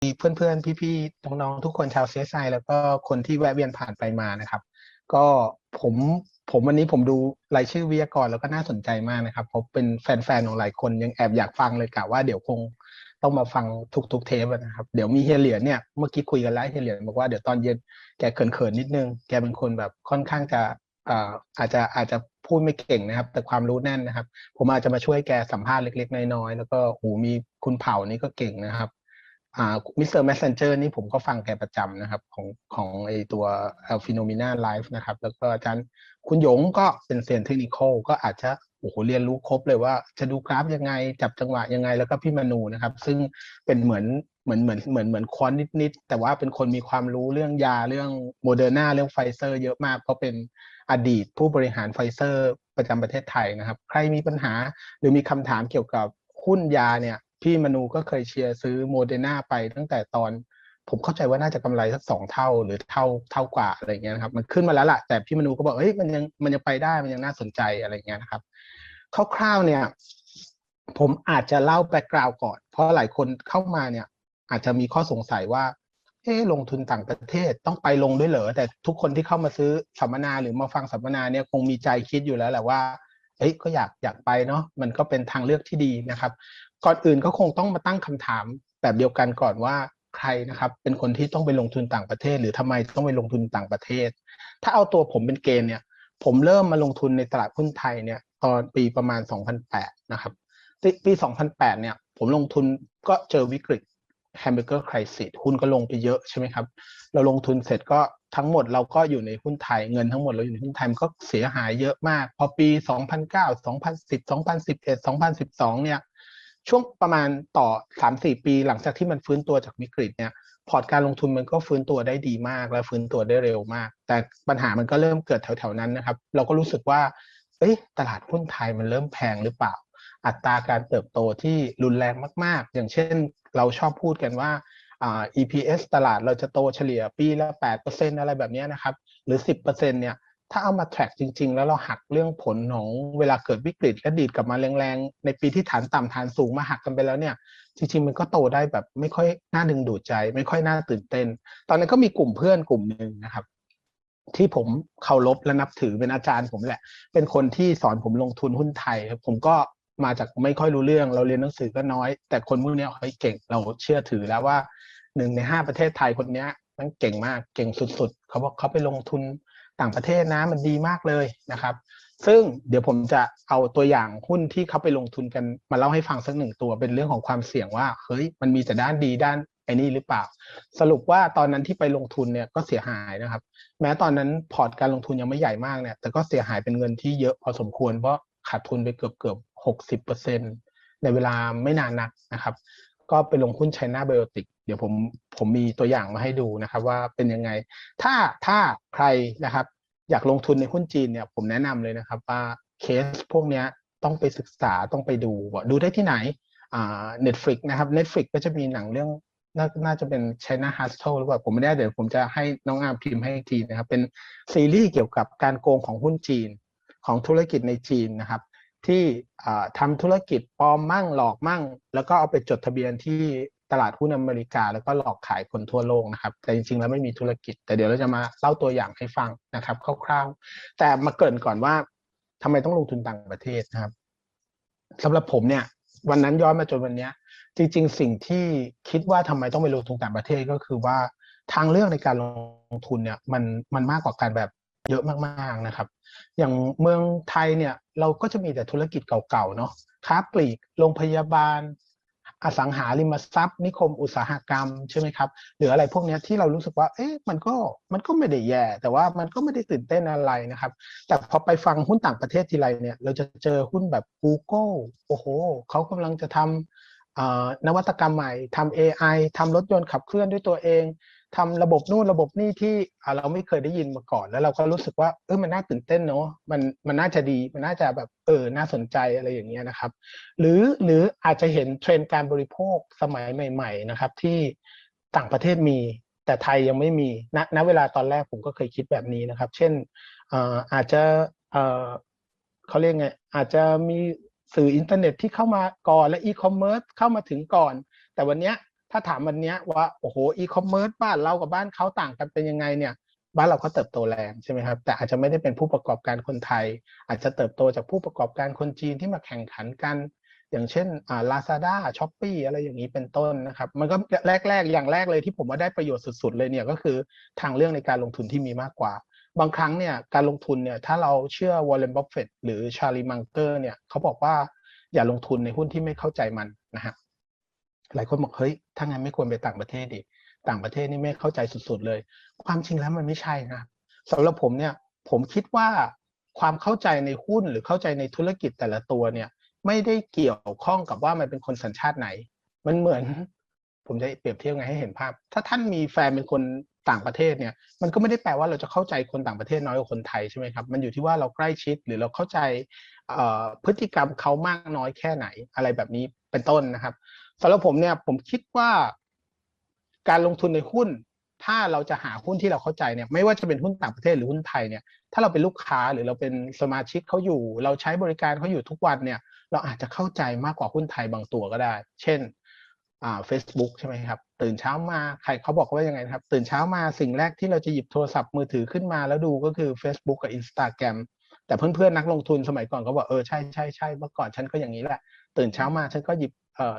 เพื่อนๆ พี่ๆ น้องๆ ทุกคนชาวเซไซแล้วก็คนที่แวะเวียนผ่านไปมานะครับ ก็ผมผมวันนี้ผมดูรายชื่อวิทยากรแล้วก็น่าสนใจมากนะครับเพราะเป็นแฟนๆ ของหลายคนยังแอบอยากฟังเลยกะว่าเดี๋ยวคงต้องมาฟังทุกๆ เทปนะครับ เดี๋ยวมีเฮเหรียญเนี่ยเมื่อกี้คุยกันแล้วเฮเหรียญบอกว่าเดี๋ยวตอนเย็นแกเขินๆนิดนึง แกเป็นคนแบบค่อนข้างจะอ่าอาจจะอาจจะพูดไม่เก่งนะครับ แต่ความรู้แน่นนะครับ ผมอาจจะมาช่วยแกสัมภาษณ์เล็ก ๆ น้อยๆแล้วก็โหมีคุณเผ่านี่ก็เก่งนะครับ อ่ามิสเตอร์แมสเซนเจอร์นี่ผมก็ฟังแกประจำนะครับ ของของไอตัว a l p h e n o m e n a Live นะครับ แล้วก็อาจารย์คุณหยงก็เป็นเซียนเทคนิคก็อาจจะโอ้โหเรียนรู้ครบเลยว่าจะดูกราฟยังไง จับจังหวะยังไงแล้วก็พี่มนูนะครับ ซึ่งเป็นเหมือนเหมือนเหมือนเหมือนเหมือนควอนนิดๆแต่ว่าเป็นคนมีความรู้เรื่องยาเรื่องโมเดอร์นาเรื่องไฟเซอร์เยอะมากเพราะเป็นอดีตผู้บริหารไฟเซอร์ประจำประเทศไทยนะครับ ใครมีปัญหาหรือมีคำถามเกี่ยวกับหุ้นยาเนี่ย พี่มนูก็เคยเชียร์ซื้อโมเดอร์นาไปตั้งแต่ตอนผมเข้าใจว่าน่าจะกำไรสักสองเท่าหรือเท่าเท่ากว่าอะไรเงี้ยนะครับ มันขึ้นมาแล้วล่ะแต่พี่มนูก็บอกเฮ้ยมันยังมันยังไปได้มันยังน่าสนใจอะไรเงี้ยนะครับคร่าวๆเนี่ย ผมอาจจะเล่าแบ็กกราวก่อน เพราะหลายคนเข้ามาเนี่ย อาจจะมีข้อสงสัยว่าเอ๊ลงทุนต่างประเทศต้องไปลงด้วยเหรอแต่ทุกคนที่เข้ามาซื้อสัมมนาหรือมาฟังสัมมนาเนี่ยคงมีใจคิดอยู่แล้วแหละว่าเอ้ยก็อยากอยากไปเนาะมันก็เป็นทางเลือกที่ดีนะครับ ก่อนอื่นก็คงต้องมาตั้งคำถามแบบเดียวกันก่อนว่าใครนะครับเป็นคนที่ต้องไปลงทุนต่างประเทศ หรือทำไมต้องไปลงทุนต่างประเทศ ถ้าเอาตัวผมเป็นเกณฑ์เนี่ย ผมเริ่มมาลงทุนในตลาดหุ้นไทยเนี่ยตอนปีประมาณ 2008 นะครับ ปี 2008 เนี่ย ผมลงทุนก็เจอวิกฤตแฮมเบอร์เกอร์ครสิสหุ้นก็ลงไปเยอะใช่ไหมครับ เราลงทุนเสร็จก็ทั้งหมดเราก็อยู่ในหุ้นไทยเงินทั้งหมดเราอยู่ในหุ้นไทยมันก็เสียหายเยอะมาก พอปี 2009 2010 2011 2012 เนี่ย ช่วงประมาณต่อ3-4ปีหลังจากที่มันฟื้นตัวจากวิกฤตเนี่ยพอร์ตการลงทุนมันก็ฟื้นตัวได้ดีมาก และฟื้นตัวได้เร็วมาก แต่ปัญหามันก็เริ่มเกิดแถวๆนั้นนะครับ เราก็รู้สึกว่าเอ้ยตลาดหุ้นไทยมันเริ่มแพงหรือเปล่า อัตราการเติบโตที่รุนแรงมาก ๆ อย่างเช่นเราชอบพูดกันว่าอ่า EPS ตลาดเราจะโตเฉลี่ยปีละ8%อะไรแบบนี้นะครับ หรือ 10%เนี่ย ถ้าเอามา track จริง ๆ แล้วเราหักเรื่องผลของเวลาเกิดวิกฤตและดีดกลับมาแรงๆ ในปีที่ฐานต่ำฐานสูงมาหักกันไปแล้วเนี่ย จริง ๆ มันก็โตได้แบบไม่ค่อยน่าดึงดูดใจ ไม่ค่อยน่าตื่นเต้น ตอนนั้นก็มีกลุ่มเพื่อนกลุ่มหนึ่งนะครับ ที่ผมเคารพและนับถือเป็นอาจารย์ผมแหละ เป็นคนที่สอนผมลงทุนหุ้นไทยผมก็มาจากไม่ค่อยรู้เรื่อง เราเรียนหนังสือก็น้อย แต่คนพวกนี้เขาเก่งเราเชื่อถือแล้วว่าหนึ่งในห้าประเทศไทยคนนี้มันเก่งมากเก่งสุดๆ เขาบอกเขาไปลงทุน ต่างประเทศนะมันดีมากเลยนะครับ ซึ่งเดี๋ยวผมจะเอาตัวอย่างหุ้นที่เขาไปลงทุนกันมาเล่าให้ฟังสักหนึ่งตัวเป็นเรื่องของความเสี่ยงว่าเฮ้ยมันมีแต่ด้านดีด้านไอ้นี่หรือเปล่า สรุปว่าตอนนั้นที่ไปลงทุนเนี่ยก็เสียหายนะครับ แม้ตอนนั้นพอร์ตการลงทุนยังไม่ใหญ่มากเนี่ยแต่ก็เสียหายเป็นเงินที่เยอะพอสมควรเพราะขาดทุนไปเกือบเกือบหกสิบเปอร์เซ็นในเวลาไม่นานนักนะครับ ก็ไปลงหุ้นไชน่าไบโอติก ดี๋ยวผมผมมีตัวอย่างมาให้ดูนะครับว่าเป็นยังไง ถ้าถ้าใครนะครับ อยากลงทุนในหุ้นจีนเนี่ยผมแนะนำเลยนะครับว่าเคสพวกนี้ต้องไปศึกษาต้องไปดูดูได้ที่ไหนอ่า Netflix นะครับ Netflix ก็จะมีหนังเรื่องนน่าจะเป็น China Hustle หรือเปล่าผมไม่ได้เดี๋ยวผมจะให้น้องอาพิมพ์ให้ทีนะครับ เป็นซีรีส์เกี่ยวกับการโกงของหุ้นจีนของธุรกิจในจีนนะครับ ที่ทำธุรกิจปลอมมั่งหลอกมั่ง แล้วก็เอาไปจดทะเบียนที่ ตลาดหุ้นอเมริกา แล้วก็หลอกขายคนทั่วโลกนะครับ แต่จริง ๆ แล้วไม่มีธุรกิจ แต่เดี๋ยวเราจะมาเล่าตัวอย่างให้ฟังนะครับ คร่าวๆ แต่มาเกินก่อนว่าทำไมต้องลงทุนต่างประเทศนะครับสำหรับผมเนี่ย วันนั้นย้อนมาจนวันนี้จริง ๆ สิ่งที่คิดว่าทำไมต้องไปลงทุนต่างประเทศก็คือว่าทางเลือกในการลงทุนเนี่ยมันมันมากกว่าการแบบเยอะมากๆนะครับ อย่างเมืองไทยเนี่ยเราก็จะมีแต่ธุรกิจเก่าๆเนาะค้าปลีกโรงพยาบาล อสังหาริมทรัพย์ นิคมอุตสาหกรรมใช่ไหมครับหรืออะไรพวกนี้ที่เรารู้สึกว่า เอ๊ะมันก็มันก็ไม่ได้แย่ แต่ว่ามันก็ไม่ได้ตื่นเต้นอะไรนะครับ แต่พอไปฟังหุ้นต่างประเทศทีไรเนี่ย เราจะเจอหุ้นแบบ Google โอ้โหเขากำลังจะทำนวัตกรรมใหม่ทำ AI ทำรถยนต์ขับเคลื่อนด้วยตัวเอง ทำระบบนู่นระบบนี่ที่เราไม่เคยได้ยินมาก่อน แล้วเราก็รู้สึกว่าเออมันน่าตื่นเต้นเนาะมันมันน่าจะดี มันน่าจะแบบเออน่าสนใจอะไรอย่างเงี้ยนะครับ หรือหรืออาจจะเห็นเทรนด์การบริโภคสมัยใหม่ ๆ นะครับ ที่ต่างประเทศมี แต่ไทยยังไม่มีณณเวลาตอนแรกผมก็เคยคิดแบบนี้นะครับ เช่นอาจจะเขาเรียกไงอาจจะมีสื่ออินเทอร์เน็ตที่เข้ามาก่อนและอีคอมเมิร์ซเข้ามาถึงก่อน แต่วันนี้ ถ้าถามวันนี้ว่าโอ้โหอีคอมเมิร์ซบ้านเรากับบ้านเขาต่างกันเป็นยังไงเนี่ยบ้านเราก็เติบโตแรงใช่ไหมครับแต่อาจจะไม่ได้เป็นผู้ประกอบการคนไทย อาจจะเติบโตจากผู้ประกอบการคนจีนที่มาแข่งขันกัน อย่างเช่นอ่าลาซาด้าช้อปปี้อะไรอย่างนี้เป็นต้นนะครับ มันก็แรกๆ อย่างแรกเลยที่ผมว่าได้ประโยชน์สุด ๆ เลยเนี่ยก็คือทางเรื่องในการลงทุนที่มีมากกว่า บางครั้งเนี่ยการลงทุนเนี่ยถ้าเราเชื่อวอลเลนบัฟเฟตหรือชาลีมังเกอร์เนี่ยเขาบอกว่าอย่าลงทุนในหุ้นที่ไม่เข้าใจมันนะฮะ หลายคนบอกเฮ้ยถ้างั้นไม่ควรไปต่างประเทศดิต่างประเทศนี่ไม่เข้าใจสุดๆเลย ความจริงแล้วมันไม่ใช่นะสำหรับผมเนี่ยผมคิดว่าความเข้าใจในหุ้นหรือเข้าใจในธุรกิจแต่ละตัวเนี่ย ไม่ได้เกี่ยวข้องกับว่ามันเป็นคนสัญชาติไหน มันเหมือน ผมจะเปรียบเทียบไงให้เห็นภาพ ถ้าท่านมีแฟนเป็นคนต่างประเทศเนี่ย มันก็ไม่ได้แปลว่าเราจะเข้าใจคนต่างประเทศน้อยกว่าคนไทยใช่ไหมครับมันอยู่ที่ว่าเราใกล้ชิดหรือเราเข้าใจพฤติกรรมเขามากน้อยแค่ไหนอะไรแบบนี้เป็นต้นนะครับ สำหรับผมเนี่ยผมคิดว่าการลงทุนในหุ้น ถ้าเราจะหาหุ้นที่เราเข้าใจเนี่ยไม่ว่าจะเป็นหุ้นต่างประเทศหรือหุ้นไทยเนี่ยถ้าเราเป็นลูกค้าหรือเราเป็นสมาชิกเขาอยู่ เราใช้บริการเขาอยู่ทุกวันเนี่ย เราอาจจะเข้าใจมากกว่าหุ้นไทยบางตัวก็ได้ เช่นอ่า Facebook ใช่ไหมครับ ตื่นเช้ามาใครเขาบอกว่ายังไงครับ ตื่นเช้ามาสิ่งแรกที่เราจะหยิบโทรศัพท์มือถือขึ้นมาแล้วดูก็คือ Facebook กับ Instagram แต่เพื่อนๆนักลงทุนสมัยก่อนเขาบอกเออใช่ใช่ใช่เมื่อก่อนฉันก็อย่างนี้แหละ ตื่นเช้ามาฉันก็หยิบ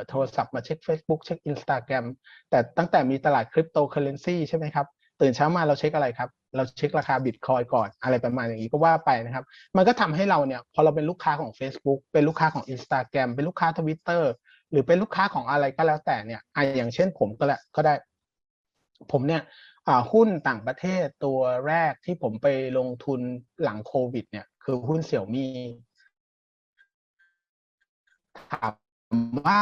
โทรศัพท์มาเช็ค Facebook เช็ค Instagram แต่ตั้งแต่มีตลาดคริปโตเคอเรนซีใช่ไหมครับ ตื่นเช้ามาเราเช็คอะไรครับ เราเช็คราคาบิตคอยก่อนอะไรประมาณอย่างนี้ก็ว่าไปนะครับ มันก็ทำให้เราเนี่ยพอเราเป็นลูกค้าของ Facebook เป็นลูกค้าของ Instagram เป็นลูกค้า Twitter หรือเป็นลูกค้าของอะไรก็แล้วแต่เนี่ยไออย่างเช่นผมก็แหละก็ได้ ผมเนี่ยหุ้นต่างประเทศตัวแรกที่ผมไปลงทุนหลังโควิด เนี่ย คือหุ้นเสี่ยวมี่ถาม ว่า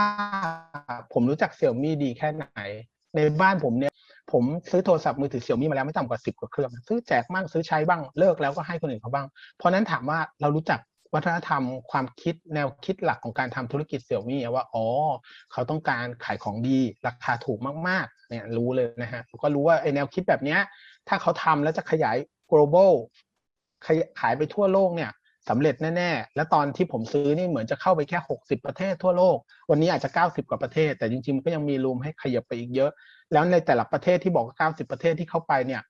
ผมรู้จักเสี่ยวมี่ดีแค่ไหน ในบ้านผมเนี่ย ผมซื้อโทรศัพท์มือถือเสี่ยวมี่มาแล้วไม่ต่ำกว่าสิบกว่าเครื่องซื้อแจกบ้างซื้อใช้บ้างเลิกแล้วก็ให้คนอื่นเขาบ้าง เพราะนั้นถามว่าเรารู้จักวัฒนธรรมความคิดแนวคิดหลักของการทำธุรกิจเสี่ยวมี่ว่าอ๋อเขาต้องการขายของดี ราคาถูกมากๆเนี่ยรู้เลยนะฮะก็รู้ว่าไอแนวคิดแบบเนี้ยถ้าเขาทำแล้วจะขยาย global ขายไปทั่วโลกเนี่ย สำเร็จแน่ๆ และตอนที่ผมซื้อนี่เหมือนจะเข้าไปแค่ 60 ประเทศทั่วโลก วันนี้อาจจะ 90 กว่าประเทศ แต่จริงๆมันก็ยังมีรูมให้ขยับไปอีกเยอะ แล้วในแต่ละประเทศที่บอกว่า90 ประเทศที่เข้าไปเนี่ย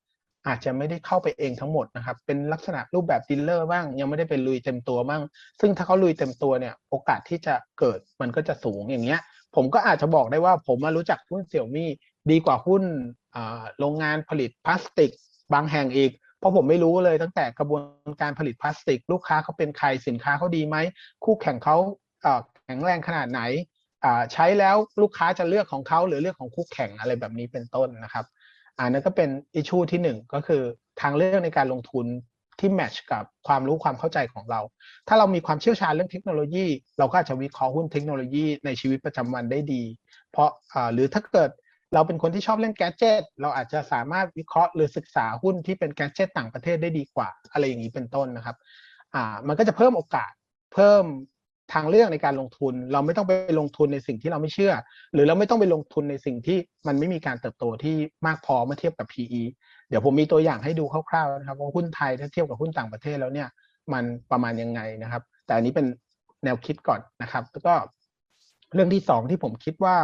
อาจจะไม่ได้เข้าไปเองทั้งหมดนะครับ เป็นลักษณะรูปแบบดิลเลอร์บ้าง ยังไม่ได้เป็นลุยเต็มตัวบ้าง ซึ่งถ้าเขาลุยเต็มตัวเนี่ย โอกาสที่จะเกิดมันก็จะสูงอย่างเงี้ย ผมก็อาจจะบอกได้ว่าผมมารู้จักหุ้นเสี่ยวมี่ดีกว่าหุ้นโรงงานผลิตพลาสติก บางแห่งอีก เพราะผมไม่รู้เลยตั้งแต่กระบวนการผลิตพลาสติก ลูกค้าเขาเป็นใครสินค้าเขาดีไหม คู่แข่งเขาแข็งแรงขนาดไหนใช้แล้วลูกค้าจะเลือกของเขาหรือเลือกของคู่แข่งอะไรแบบนี้เป็นต้นนะครับอันนั้นก็เป็นอิชูที่หนึ่งก็คือทางเลือกในการลงทุนที่แมทช์กับความรู้ความเข้าใจของเรา ถ้าเรามีความเชี่ยวชาญเรื่องเทคโนโลยี เราก็อาจจะวิเคราะห์หุ้นเทคโนโลยีในชีวิตประจำวันได้ดี เพราะหรือถ้าเกิด เราเป็นคนที่ชอบเล่นแกจิตเราอาจจะสามารถวิเคราะห์หรือศึกษาหุ้นที่เป็นแกจิตต่างประเทศได้ดีกว่า อะไรอย่างนี้เป็นต้นนะครับ อ่า มันก็จะเพิ่มโอกาส เพิ่มทางเลือกในการลงทุน เราไม่ต้องไปลงทุนในสิ่งที่เราไม่เชื่อ หรือเราไม่ต้องไปลงทุนในสิ่งที่มันไม่มีการเติบโตที่มากพอเมื่อเทียบกับ PE เดี๋ยวผมมีตัวอย่างให้ดูคร่าวๆนะครับว่าหุ้นไทยถ้าเทียบกับหุ้นต่างประเทศแล้วเนี่ย มันประมาณยังไงนะครับ แต่อันนี้เป็นแนวคิดก่อนนะครับ แล้วก็เรื่องที่สองที่ผมคิดว่า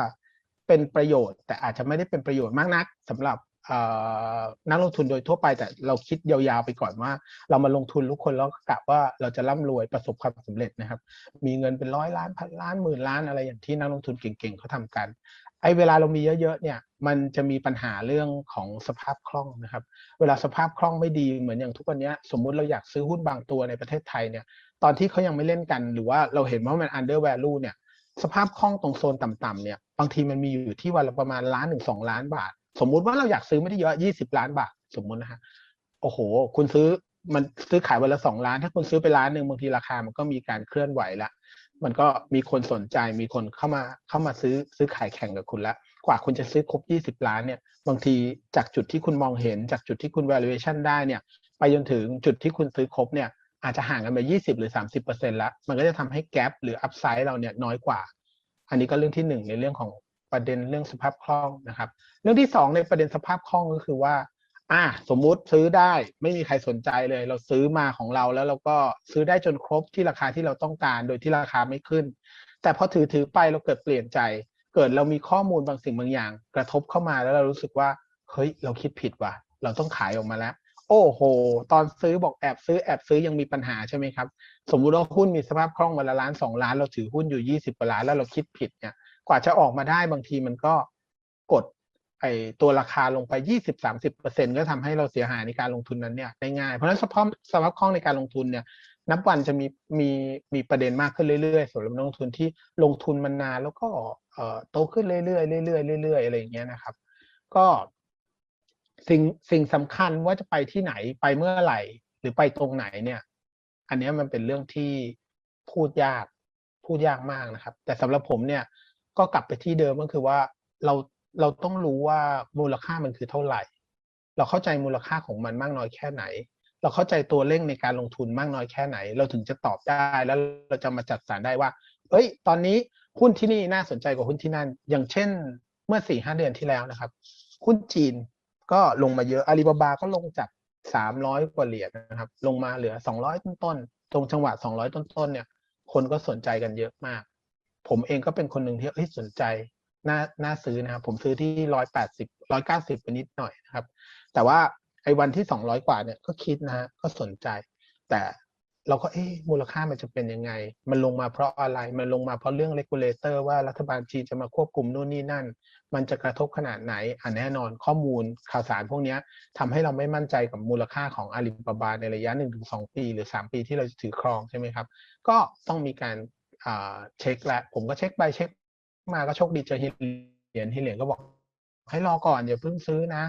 เป็นประโยชน์ แต่อาจจะไม่ได้เป็นประโยชน์มากนักสำหรับนักลงทุนโดยทั่วไปแต่เราคิดยาวๆไปก่อนว่า เรามาลงทุนทุกคนแล้วกะว่าเราจะร่ำรวยประสบความสำเร็จนะครับ มีเงินเป็นร้อยล้านพันล้านหมื่นล้านอะไรอย่างที่นักลงทุนเก่งๆเขาทากันไอ้เวลาเรามีเยอะๆเนี่ยมันจะมีปัญหาเรื่องของสภาพคล่องนะครับ เวลาสภาพคล่องไม่ดีเหมือนอย่างทุกวันนี้สมมุติเราอยากซื้อหุ้นบางตัวในประเทศไทยเนี่ยตอนที่เขายังไม่เล่นกัน หรือว่าเราเห็นว่ามัน under value เนี่ยสภาพคล่องตรงโซนต่ำๆเนี่ย บางทีมันมีอยู่ที่วันละประมาณล้านถึงสองล้านบาท สมมุติว่าเราอยากซื้อไม่ได้เยอะยี่สิบล้านบาท สมมุตินะฮะโอ้โห คุณซื้อมันซื้อขายวันละสองล้าน ถ้าคุณซื้อไปล้านหนึ่งบางทีราคามันก็มีการเคลื่อนไหวละมันก็มีคนสนใจมีคนเข้ามาเข้ามาซื้อซื้อขายแข่งกับคุณละกว่าคุณจะซื้อครบยี่สิบล้านเนี่ยบางทีจากจุดที่คุณมองเห็น จากจุดที่คุณ valuation ได้เนี่ย ไปจนถึงจุดที่คุณซื้อครบเนี่ยอาจจะห่างกันไปยี่สิบหรือสามสิบเปอร์เซ็นต์ละมันก็จะทำให้แกลบหรืออัพไซด์เราเนี่ยน้อยกว่า อันนี้ก็เรื่องที่หนึ่งในเรื่องของประเด็นเรื่องสภาพคล่องนะครับ เรื่องที่สองในประเด็นสภาพคล่องก็คือว่า อ่า สมมุติซื้อได้ไม่มีใครสนใจเลย เราซื้อมาของเราแล้วเราก็ซื้อได้จนครบที่ราคาที่เราต้องการ โดยที่ราคาไม่ขึ้น แต่พอถือถือไปเราเกิดเปลี่ยนใจ เกิดเรามีข้อมูลบางสิ่งบางอย่าง กระทบเข้ามาแล้วเรารู้สึกว่าเฮ้ยเราคิดผิดว่ะเราต้องขายออกมาแล้ว โอ้โห ตอนซื้อบอกแอบซื้อแอบซื้อยังมีปัญหาใช่ไหมครับ สมมุติว่าหุ้นมีสภาพคล่องวันละล้านสองล้าน เราถือหุ้นอยู่ยี่สิบกว่าล้านแล้วเราคิดผิดเนี่ยกว่าจะออกมาได้บางทีมันก็กดไอตัวราคาลงไปยี่สิบสามสิบเปอร์เซ็นก็ทำให้เราเสียหายในการลงทุนนั้นเนี่ยได้ง่ายเพราะฉะนั้นสภาพสภาพคล่องในการลงทุนเนี่ยนับวันจะมีมีมีประเด็นมากขึ้นเรื่อยๆสำหรับนักลงทุนที่ลงทุนมานานแล้วก็เอ่อโตขึ้นเรื่อยๆเรื่อยๆเรื่อยๆอะไรอย่างเงี้ยนะครับ ก็ สิ่งสิ่งสำคัญว่าจะไปที่ไหนไปเมื่อไหร่ หรือไปตรงไหนเนี่ย อันนี้มันเป็นเรื่องที่พูดยากพูดยากมากนะครับ แต่สำหรับผมเนี่ยก็กลับไปที่เดิมก็คือว่าเราเราต้องรู้ว่ามูลค่ามันคือเท่าไหร่ เราเข้าใจมูลค่าของมันมากน้อยแค่ไหน เราเข้าใจตัวเร่งในการลงทุนมากน้อยแค่ไหน เราถึงจะตอบได้แล้วเราจะมาจัดสรรได้ว่า เอ้ย ตอนนี้หุ้นที่นี่น่าสนใจกว่าหุ้นที่นั่น อย่างเช่น เมื่อสี่ห้าเดือนที่แล้วนะครับหุ้นจีน ก็ลงมาเยอะอาลีบาบาก็ลงจากสามร้อยกว่าเหรียญนะครับ ลงมาเหลือสองร้อยต้นๆตรงจังหวะสองร้อยต้นๆเนี่ย คนก็สนใจกันเยอะมาก ผมเองก็เป็นคนหนึ่งที่เฮ้ยสนใจน่าน่าซื้อนะครับ ผมซื้อที่ร้อยแปดสิบร้อยเก้าสิบไปนิดหน่อยนะครับ แต่ว่าไอ้วันที่สองร้อยกว่าเนี่ยก็คิดนะฮะก็สนใจ แต่เราก็เอ๊ะมูลค่ามันจะเป็นยังไง มันลงมาเพราะอะไร มันลงมาเพราะเรื่องเลกูลเลเตอร์ว่ารัฐบาลจีนจะมาควบคุมนู่นนี่นั่น มันจะกระทบขนาดไหนอะแน่นอนข้อมูลข่าวสารพวกนี้ยทำให้เราไม่มั่นใจกับมูลค่าของอาลีบาบาในระยะหนึ่งถึงสองปี หรือสามปีที่เราจะถือครองใช่ไหมครับ ก็ต้องมีการเช็คและผมก็เช็คไปเช็คมาก็โชคดีเจอฮิเหรียญฮิเหรียญก็บอก ให้รอก่อนอย่าเพิ่งซื้อนะ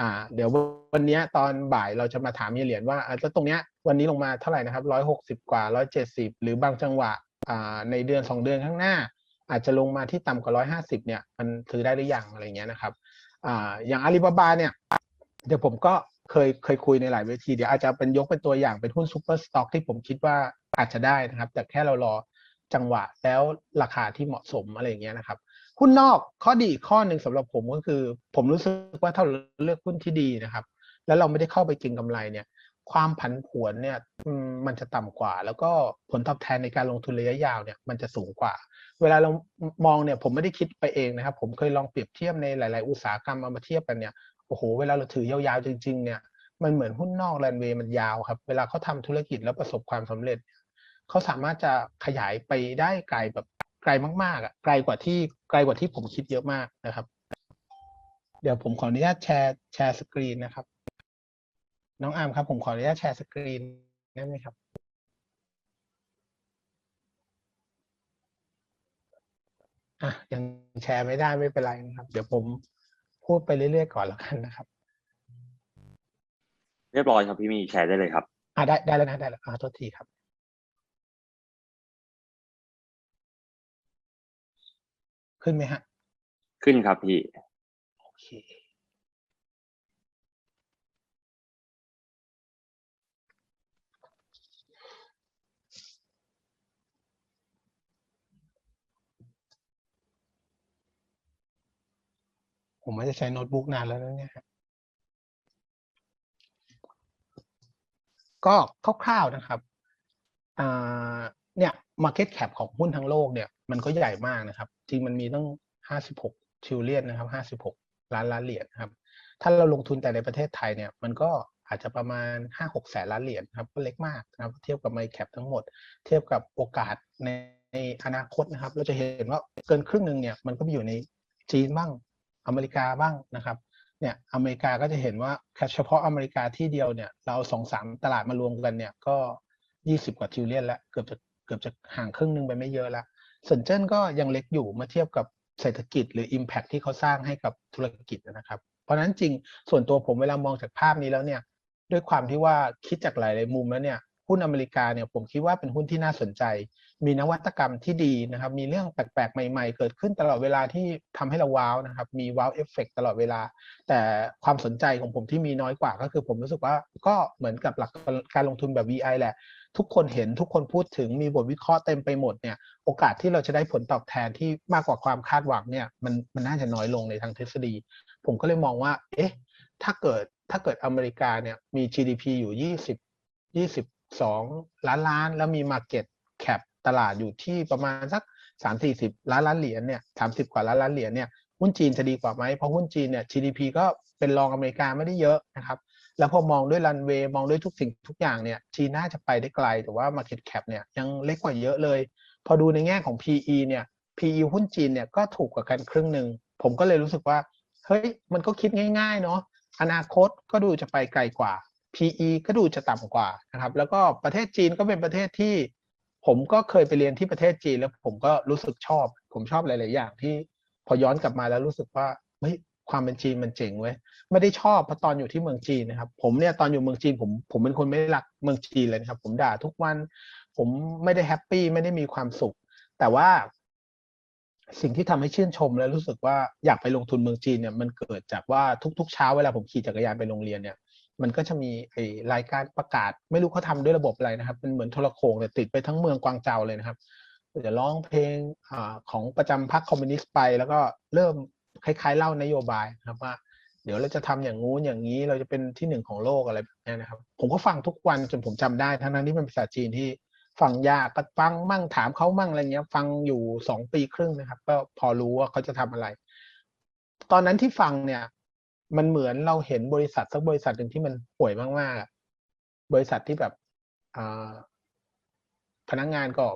อ่าเดี๋ยววันนี้ตอนบ่ายเราจะมาถามเฮียเหรียญว่าอ่าแล้วตรงเนี้ยวันนี้ลงมาเท่าไหร่นะครับร้อยหกสิบกว่าร้อยเจ็ดสิบหรือบางจังหวะอ่าในเดือนสองเดือนข้างหน้า อาจจะลงมาที่ต่ำกว่าร้อยห้าสิบเนี่ยมันซื้อได้หรือยังอะไรเงี้ยนะครับอ่าอย่างอาลีบาบาเนี่ยเดี๋ยวผมก็เคยเคยคุยในหลายเวทีเดี๋ยวอาจจะเป็นยกเป็นตัวอย่างเป็นหุ้นซูเปอร์สต็อกที่ผมคิดว่าอาจจะได้นะครับ แต่แค่เรารอจังหวะแล้วราคาที่เหมาะสมอะไรอย่างเงี้ยนะครับหุ้นนอกข้อดีข้อหนึ่งสำหรับผมก็คือ ผมรู้สึกว่าถ้าเราเลือกหุ้นที่ดีนะครับ แล้วเราไม่ได้เข้าไปเกินกำไรเนี่ย ความผันผวนเนี่ยมันจะต่ำกว่า แล้วก็ผลตอบแทนในการลงทุนระยะยาวเนี่ยมันจะสูงกว่า เวลาเรามองเนี่ยผมไม่ได้คิดไปเองนะครับ ผมเคยลองเปรียบเทียบในหลาย ๆ อุตสาหกรรมเอามาเทียบกันเนี่ยโอ้โหเวลาเราถือยาวๆจริง ๆ เนี่ยมันเหมือนหุ้นนอกแลนเวย์มันยาวครับ เวลาเขาทำธุรกิจแล้วประสบความสำเร็จเนี่ยเขาสามารถจะขยายไปได้ไกลแบบไกลมากๆอะไกลกว่าที่ไกลกว่าที่ผมคิดเยอะมากนะครับ เดี๋ยวผมขออนุญาตแชร์แชร์สกรีนนะครับ น้องอาร์มครับ ผมขออนุญาตแชร์สกรีนได้ไหมครับ อะยังแชร์ไม่ได้ไม่เป็นไรนะครับ เดี๋ยวผมพูดไปเรื่อยๆก่อนแล้วกันนะครับ เรียบร้อยครับพี่มีแชร์ได้เลยครับ อะได้ได้แล้วนะได้แล้วอ่าโทษทีครับขึ้นไหมฮะ ขึ้นครับพี่ โอเค ผมไม่ได้ใช้โน้ตบุ๊กนานแล้วนะเนี่ยก็คร่าวๆนะครับเนี่ย Market Cap ของหุ้นทั้งโลกเนี่ยมันก็ใหญ่มากนะครับ จริงมันมีตั้ง 56ทิวเลียนนะครับ 56 ล้านล้านเหรียญครับ ถ้าเราลงทุนแต่ในประเทศไทยเนี่ยมันก็อาจจะประมาณ 5-6 แสนล้านเหรียญครับ ก็เล็กมากนะครับ เทียบกับ Market Cap ทั้งหมด เทียบกับโอกาสในในอนาคตนะครับ เราจะเห็นว่าเกินครึ่งหนึ่งเนี่ยมันก็ไปอยู่ในจีนบ้าง อเมริกาบ้างนะครับเนี่ยอเมริกาก็จะเห็นว่าแค่เฉพาะอเมริกาที่เดียวเนี่ยเราสองสามตลาดมารวมกันเนี่ยก็ยี่สิบกว่าทิวเลียนแล้วเกือบจะเกือบจะห่างครึ่งนึงไปไม่เยอะล้วส่วนเจิ้นก็ยังเล็กอยู่เมื่อเทียบกับเศรษฐกิจหรือ Impact ที่เขาสร้างให้กับธุรกิจนะครับ เพราะฉะนั้นจริงส่วนตัวผมเวลามองจากภาพนี้แล้วเนี่ยด้วยความที่ว่าคิดจากหลาย ๆ มุมแล้วเนี่ยหุ้นอเมริกาเนี่ยผมคิดว่าเป็นหุ้นที่น่าสนใจ มีนวัตกรรมที่ดีนะครับ มีเรื่องแปลกๆ ใหม่ ๆ เกิดขึ้นตลอดเวลาที่ทำให้เราว้าวนะครับ มีว้าวเอฟเฟกตลอดเวลา แต่ความสนใจของผมที่มีน้อยกว่าก็คือผมรู้สึกว่าก็เหมือนกับหลักการลงทุนแบบ VI แหละ ทุกคนเห็นทุกคนพูดถึงมีบทวิเคราะห์เต็มไปหมดเนี่ยโอกาสที่เราจะได้ผลตอบแทนที่มากกว่าความคาดหวังเนี่ยมันมันน่าจะน้อยลงในทางทฤษฎี ผมก็เลยมองว่า เอ๊ะถ้าเกิดถ้าเกิดอเมริกาเนี่ยมี GDP อยู่ยี่สิบยี่สิบสองล้านล้าน แล้วมี Market Cap ตลาดอยู่ที่ประมาณสักสามสี่สิบล้านล้านเหรียญเนี่ยสามสิบกว่าล้านล้านเหรียญเนี่ยหุ้นจีนจะดีกว่าไหมเพราะหุ้นจีนเนี่ย GDP ก็เป็นรองอเมริกาไม่ได้เยอะนะครับ แล้วพอมองด้วยรันเวย์มองด้วยทุกสิ่งทุกอย่างเนี่ยจีนน่าจะไปได้ไกล แต่ว่า Market Cap เนี่ยยังเล็กกว่าเยอะเลย พอดูในแง่ของ PE เนี่ย PE หุ้นจีนเนี่ยก็ถูกกว่ากันครึ่งหนึ่งผมก็เลยรู้สึกว่าเฮ้ยมันก็คิดง่าย ๆ เนาะอนาคตก็ดูจะไปไกลกว่า PE ก็ดูจะต่ำกว่านะครับ แล้วก็ประเทศจีนก็เป็นประเทศที่ ผมก็เคยไปเรียนที่ประเทศจีนแล้วผมก็รู้สึกชอบ ผมชอบหลาย ๆ อย่างที่พอย้อนกลับมาแล้วรู้สึกว่าเฮ้ยความเป็นจีนมันเจ๋งเว้ยไม่ได้ชอบเพราะตอนอยู่ที่เมืองจีนนะครับ ผมเนี่ยตอนอยู่เมืองจีนผมผมเป็นคนไม่ได้รักเมืองจีนเลยนะครับ ผมด่าทุกวัน ผมไม่ได้แฮปปี้ไม่ได้มีความสุข แต่ว่า สิ่งที่ทำให้ชื่นชมและรู้สึกว่าอยากไปลงทุนเมืองจีนเนี่ยมันเกิดจากว่าทุกๆเช้าเวลาผมขี่จักรยานไปโรงเรียนเนี่ย มันก็จะมีไอ้รายการประกาศ ไม่รู้เขาทำด้วยระบบอะไรนะครับเป็นเหมือนโทรโขงแต่ติดไปทั้งเมืองกวางเจาเลยนะครับจะร้องเพลงอของประจำพรรคคอมมิวนิสต์ไป แล้วก็เริ่มคล้าย ๆ เล่านโยบายนะครับว่า เดี๋ยวเราจะทำอย่างงู้นอย่างนี้เราจะเป็นที่หนึ่งของโลกอะไรแบบนี้นะครับ ผมก็ฟังทุกวันจนผมจำได้ทั้งนั้นที่เป็นภาษาจีนที่ฟังยากก็ฟังมั่งถามเขามั่งอะไรเงี้ย ฟังอยู่สองปีครึ่งนะครับ ก็พอรู้ว่าเขาจะทำอะไร ตอนนั้นที่ฟังเนี่ย มันเหมือนเราเห็นบริษัทสักบริษัทหนึ่งที่มันป่วยมากๆ บริษัทที่แบบพนักงานก็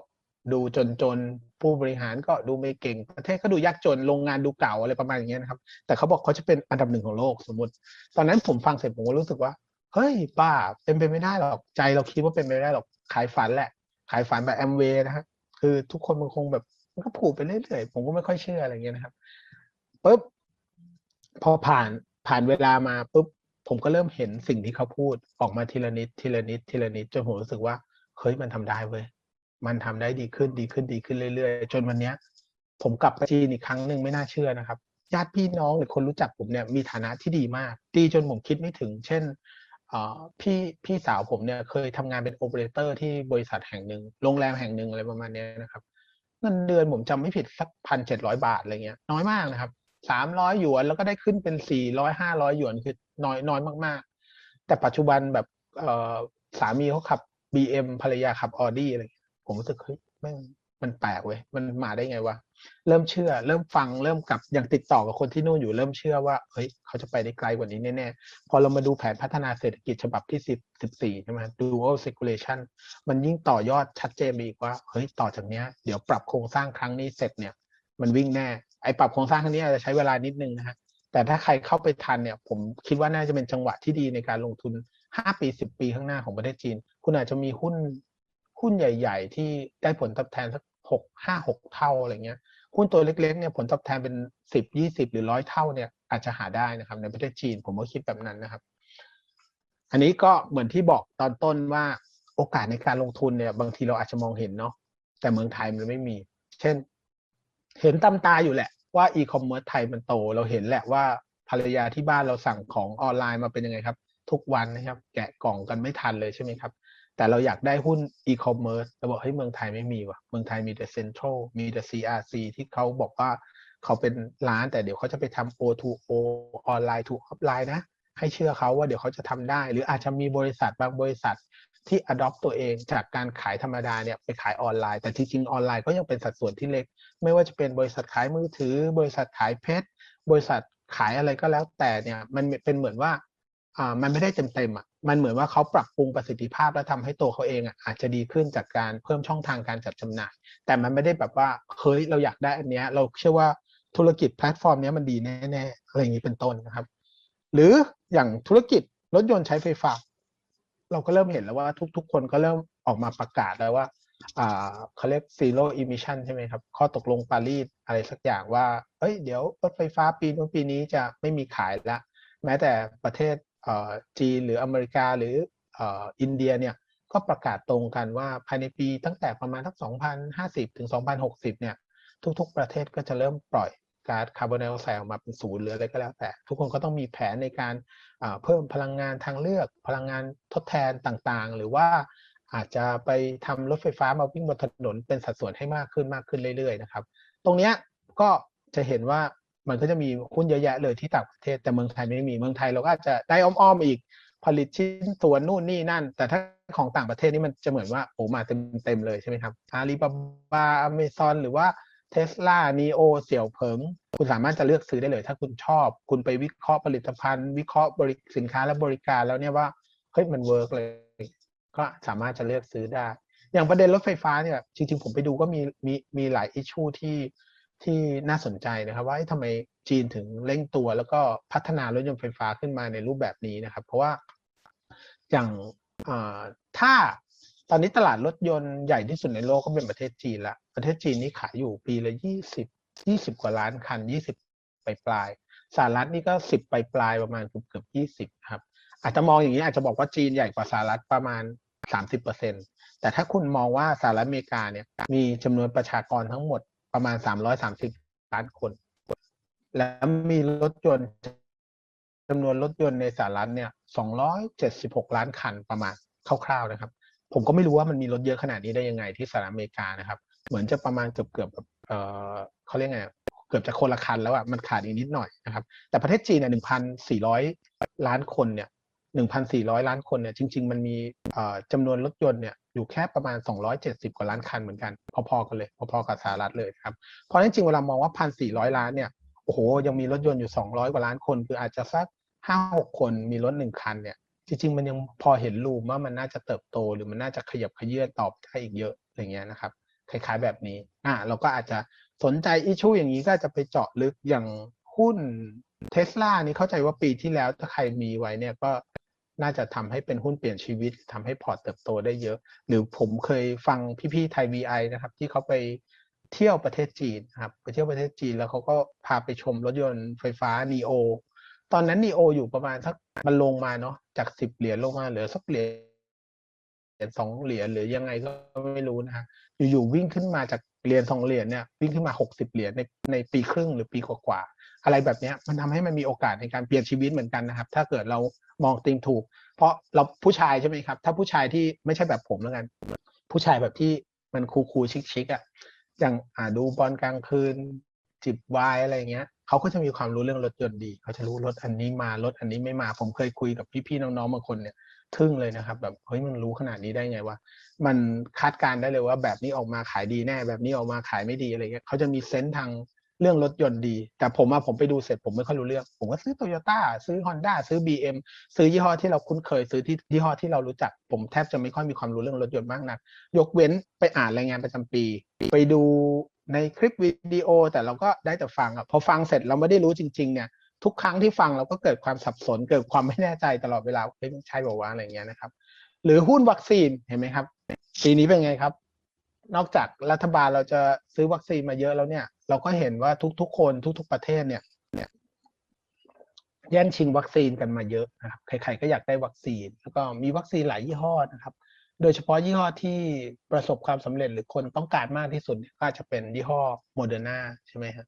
ดูจนจนๆผู้บริหารก็ดูไม่เก่ง ประเทศก็ดูยากจนโรงงานดูเก่าอะไรประมาณอย่างเงี้ยนะครับ แต่เขาบอกเขาจะเป็นอันดับหนึ่งของโลกสมมติ ตอนนั้นผมฟังเสร็จผมก็รู้สึกว่าเฮ้ยบ้าเป็นไปไม่ได้หรอกใจเราคิดว่าเป็นไปไม่ได้หรอกขายฝันแหละ ขายฝันแบบแอมเวย์นะฮะคือทุกคนมันคงแบบมันก็ผูกไปเรื่อยๆผมก็ไม่ค่อยเชื่ออะไรเงี้ยนะครับปุ๊บพอผ่าน ผ่านเวลามาปุ๊บผมก็เริ่มเห็นสิ่งที่เขาพูดออกมาทีละนิดทีละนิดทีละนิดจนผมรู้สึกว่าเฮ้ยมันทำได้เว้ยมันทำได้ดีขึ้นดีขึ้นดีขึ้นเรื่อยๆ จนวันเนี้ย ผมกลับไปจีนอีกครั้งหนึ่งไม่น่าเชื่อนะครับ ญาติพี่น้องหรือคนรู้จักผมเนี่ยมีฐานะที่ดีมาก ดีจนผมคิดไม่ถึง เช่นพี่พี่สาวผมเนี่ยเคยทำงานเป็นโอเปอเรเตอร์ที่บริษัทแห่งหนึ่งโรงแรมแห่งหนึ่งอะไรประมาณนี้นะครับเงินเดือนผมจำไม่ผิดสักพันเจ็ดร้อยบาทอะไรเงี้ยน้อยมากนะครับ สามร้อยหยวนแล้วก็ได้ขึ้นเป็นสี่ร้อยห้าร้อยหยวนคือน้อยน้อยมาก ๆ แต่ปัจจุบันแบบเออสามีเขาขับ BM ภรรยาขับออดี้อะไรเงี้ยผมรู้สึกเฮ้ยแม่งมันแปลกเว้ยมันมาได้ไงวะเริ่มเชื่อ เริ่มฟังเริ่มกลับอย่างติดต่อกับคนที่นู่นอยู่เริ่มเชื่อว่าเฮ้ยเขาจะไปได้ไกลกว่านี้แน่ๆพอเรามาดูแผนพัฒนาเศรษฐกิจฉบับที่สิบสิบสี่ใช่ไหม dual circulation มันยิ่งต่อยอดชัดเจนไปอีกว่าเฮ้ยต่อจากเนี้ยเดี๋ยวปรับโครงสร้างครั้งนี้เสร็จเนี่ย มันวิ่งแน่ ไอ้ปรับโครงสร้างครั้งนี้อาจจะใช้เวลานิดนึงนะฮะแต่ถ้าใครเข้าไปทันเนี่ย ผมคิดว่าน่าจะเป็นจังหวะที่ดีในการลงทุนห้าปีสิบปีข้างหน้าของประเทศจีน คุณอาจจะมีหุ้นหุ้นใหญ่ ๆ ที่ได้ผลตอบแทนสักหกห้าหกเท่าอะไรเงี้ยหุ้นตัวเล็กๆเนี่ยผลตอบแทนเป็นสิบยี่สิบหรือร้อยเท่าเนี่ยอาจจะหาได้นะครับ ในประเทศจีนผมก็คิดแบบนั้นนะครับ อันนี้ก็เหมือนที่บอกตอนต้นว่าโอกาสในการลงทุนเนี่ย บางทีเราอาจจะมองเห็นเนาะแต่เมืองไทยมันไม่มี เช่น เห็นตำตาอยู่แหละ ว่าอีคอมเมิร์ซไทยมันโต เราเห็นแหละว่าภรรยาที่บ้านเราสั่งของออนไลน์มาเป็นยังไงครับ ทุกวันนะครับ แกะกล่องกันไม่ทันเลยใช่ไหมครับ แต่เราอยากได้หุ้นอีคอมเมิร์ซเราบอกเฮ้ยเมืองไทยไม่มีว่ะ เมืองไทยมีแต่เซ็นทรัลมีแต่ CRC ที่เขาบอกว่าเขาเป็นร้านแต่เดี๋ยวเขาจะไปทำ O2O ออนไลน์ถูกออฟไลน์นะให้เชื่อเขาว่าเดี๋ยวเขาจะทำได้ หรืออาจจะมีบริษัทบางบริษัท ที่ adopt ตัวเองจากการขายธรรมดาเนี่ยไปขายออนไลน์แต่จริงๆออนไลน์ก็ยังเป็นสัดส่วนที่เล็ก ไม่ว่าจะเป็นบริษัทขายมือถือ บริษัทขายเพชรบริษัทขายอะไรก็แล้วแต่เนี่ยมันเป็นเหมือนว่าอ่ามันไม่ได้เต็มเต็มอะมันเหมือนว่าเขาปรับปรุงประสิทธิภาพและทำให้ตัวเขาเองอะอาจจะดีขึ้นจากการเพิ่มช่องทางการจัดจำหน่าย แต่มันไม่ได้แบบว่าเฮ้ยเราอยากได้อันเนี้ยเราเชื่อว่าธุรกิจแพลตฟอร์มเนี้ยมันดีแน่ๆอะไรอย่างนี้เป็นต้นนะครับ หรืออย่างธุรกิจรถยนต์ใช้ไฟฟ้า เราก็เริ่มเห็นแล้วว่าทุก ๆ คนก็เริ่มออกมาประกาศแล้วว่าเขาเรียก zero emission ใช่ไหมครับ ข้อตกลงปารีสอะไรสักอย่างว่า เอ้ย เดี๋ยวรถไฟฟ้าปีนู้นปีนี้จะไม่มีขายละ แม้แต่ประเทศจีนหรืออเมริกาหรืออ่ออินเดียเนี่ยก็ประกาศตรงกันว่าภายในปีตั้งแต่ประมาณทั้ง 2050 ถึง 2060 เนี่ย ทุกๆ ประเทศก็จะเริ่มปล่อย ก๊าซคาร์บอนไดออกไซด์ออกมาเป็นศูนย์หรืออะไรก็แล้วแต่ ทุกคนก็ต้องมีแผนในการเพิ่มพลังงานทางเลือก พลังงานทดแทนต่างๆ หรือว่าอาจจะไปทำรถไฟฟ้ามาวิ่งบนถนนเป็นสัดส่วนให้มากขึ้นมากขึ้นเรื่อยๆนะครับ ตรงเนี้ยก็จะเห็นว่ามันก็จะมีหุ้นเยอะแยะเลยที่ต่างประเทศแต่เมืองไทยไม่มีเมืองไทยเราก็อาจจะได้อ้อมๆอีกผลิตชิ้นส่วนนู่นนี่นั่น แต่ถ้าของต่างประเทศนี่มันจะเหมือนว่าโอ้มาเต็มเต็มๆเลยใช่ไหมครับอาลีบาบาอเมซอนหรือว่า เทสลานีโอเสี่ยวเผิง คุณสามารถจะเลือกซื้อได้เลย ถ้าคุณชอบ คุณไปวิเคราะห์ผลิตภัณฑ์ วิเคราะห์บริสินค้าและบริการแล้วเนี่ยว่าเฮ้ยมันเวิร์กเลย ก็สามารถจะเลือกซื้อได้ อย่างประเด็นรถไฟฟ้าเนี่ยจริงๆ ผมไปดูก็มีมีมีหลายอิชชูที่ที่น่าสนใจนะครับว่าเอ๊ะทำไมจีนถึงเร่งตัวแล้วก็พัฒนารถยนต์ไฟฟ้าขึ้นมาในรูปแบบนี้นะครับ เพราะว่าอย่างอ่าถ้า อนนี้ตลาดรถยนต์ใหญ่ที่สุดในโลกก็เป็นประเทศจีนละ ประเทศจีนนี่ขายอยู่ปีละยี่สิบยี่สิบกว่าล้านคันยี่สิบปลายปลายๆสหรัฐนี่ก็สิบปลายปลายๆประมาณเกือบเกือบยี่สิบครับ อาจจะมองอย่างนี้อาจจะบอกว่าจีนใหญ่กว่าสหรัฐประมาณสามสิบเปอร์เซ็นตแต่ถ้าคุณมองว่าสหรัฐอเมริกาเนี่ยมีจำนวนประชากรทั้งหมดประมาณสามร้อยสามสิบล้านคน แล้วมีรถยนต์จำนวนรถยนต์ในสหรัฐเนี่ยสองร้อยเจ็ดสิบหกล้านคันประมาณคร่าวๆนะครับ ผมก็ไม่รู้ว่ามันมีรถเยอะขนาดนี้ได้ยังไงที่สหรัฐอเมริกานะครับ เหมือนจะประมาณเกือบเกือบเออเขาเรียกไงเกือบจะคนละคันแล้วอะมันขาดอีกนิดหน่อยนะครับ แต่ประเทศจีนเนี่ยหนึ่งพันสี่ร้อยล้านคนเนี่ยหนึ่งพันสี่ร้อยล้านคนเนี่ยจริง ๆ มันมีเอ่อจำนวนรถยนต์เนี่ยอยู่แค่ประมาณสองร้อยเจ็ดสิบกว่าล้านคันเหมือนกัน พอๆกันเลย พอๆกับสหรัฐเลยครับ เพราะฉะนั้นจริงเวลามองว่าพันสี่ร้อยล้านเนี่ยโอ้โหยังมีรถยนต์อยู่สองร้อยกว่าล้านคน คืออาจจะสักห้าหกคนมีรถหนึ่งคันเนี่ย จริงๆ มันยังพอเห็นรูมว่ามันน่าจะเติบโต หรือมันน่าจะขยับขยื่นตอบได้อีกเยอะอย่างเงี้ยนะครับ คล้ายๆแบบนี้อ่าเราก็อาจจะสนใจอิชูอย่างนี้ก็จะไปเจาะลึกอย่างหุ้นเทสลานี่เข้าใจว่าปีที่แล้วถ้าใครมีไว้เนี่ยก็น่าจะทำให้เป็นหุ้นเปลี่ยนชีวิตทำให้พอร์ตเติบโตได้เยอะ หรือผมเคยฟังพี่ๆไทย VI นะครับ ที่เขาไปเที่ยวประเทศจีนครับไปเที่ยวประเทศจีนแล้วเขาก็พาไปชมรถยนต์ไฟฟ้า NEO ตอนนั้น NEO ออยู่ประมาณสักมันลงมาเนาะจากสิบเหรียญลงมาเหลือสักเหรียญสองเหรียญหรือยังไงก็ไม่รู้นะฮะอยู่ๆวิ่งขึ้นมาจากเหรียญสองเหรียญเนี่ยวิ่งขึ้นมาหกสิบเหรียญในในปีครึ่งหรือปีกว่าๆอะไรแบบเนี้ยมันทำให้มันมีโอกาสในการเปลี่ยนชีวิตเหมือนกันนะครับ ถ้าเกิดเรามองติงถูก เพราะเราผู้ชายใช่ไหมครับ ถ้าผู้ชายที่ไม่ใช่แบบผมแล้วกัน ผู้ชายแบบที่มันคูลๆชิคๆอะอย่างอ่าดูบอลกลางคืนจิบไวน์อะไรเงี้ย เขาก็จะมีความรู้เรื่องรถยนต์ดี เขาจะรู้รถอันนี้มารถอันนี้ไม่มา ผมเคยคุยกับพี่ๆน้องๆบางคนเนี่ยทึ่งเลยนะครับ แบบเฮ้ยมันรู้ขนาดนี้ได้ไงวะมันคาดการได้เลยว่าแบบนี้ออกมาขายดีแน่ แบบนี้ออกมาขายไม่ดีอะไรเงี้ยเขาจะมีเซนส์ทางเรื่องรถยนต์ดี แต่ผมอะผมไปดูเสร็จผมไม่ค่อยรู้เรื่อง ผมก็ซื้อโตโยต้าซื้อ Honda ซื้อ BM ซื้อยี่ห้อที่เราคุ้นเคยซื้อที่ยี่ห้อที่เรารู้จัก ผมแทบจะไม่ค่อยมีความรู้เรื่องรถยนต์มากนัก ยกเว้นไปอ่านรายงานประจำปี ไปดู ในคลิปวิดีโอแต่เราก็ได้แต่ฟังอะพอฟังเสร็จเราไม่ได้รู้จริง ๆเนี่ยทุกครั้งที่ฟังเราก็เกิดความสับสนเกิดความไม่แน่ใจตลอดเวลาเฮ้ยใช่บอกว่าอะไรเงี้ยนะครับ หรือหุ้นวัคซีนเห็นไหมครับปีนี้เป็นไงครับ นอกจากรัฐบาลเราจะซื้อวัคซีนมาเยอะแล้วเนี่ย เราก็เห็นว่าทุกๆคนทุก ๆประเทศเนี่ยเนี่ยแย่งชิงวัคซีนกันมาเยอะนะครับใครๆก็อยากได้วัคซีน แล้วก็มีวัคซีนหลายยี่ห้อนะครับ โดยเฉพาะยี่ห้อที่ประสบความสำเร็จหรือคนต้องการมากที่สุดก็จะเป็นยี่ห้อโมเดอร์นาใช่ไหมครับ